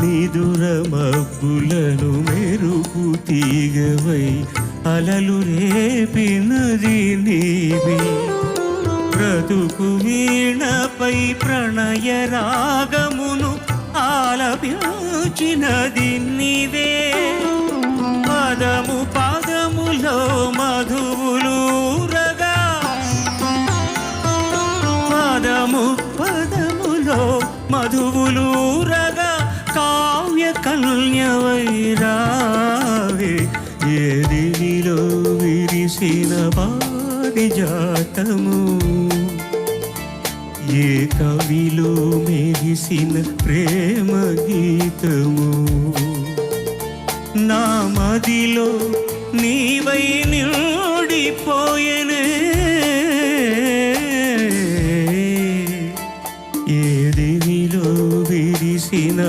నిదుర మబ్బులను మెరుపు తీగవై అలలు రేపినది నీవే. బ్రతుకు వీణపై ప్రణయ రాగమును ఆలపించినది నీవే. పదము పదములో మధువులూరగా పదము పదములో మధువులు కారుణ్యవైరావే ఎదిరిలో విరిసిన పారిజాతము ఏ కవిలో మెరిసిన ప్రేమ గీతము. నా మదిలో నీవై నిడిపోయనే. ఏ దివిలో విరిసిన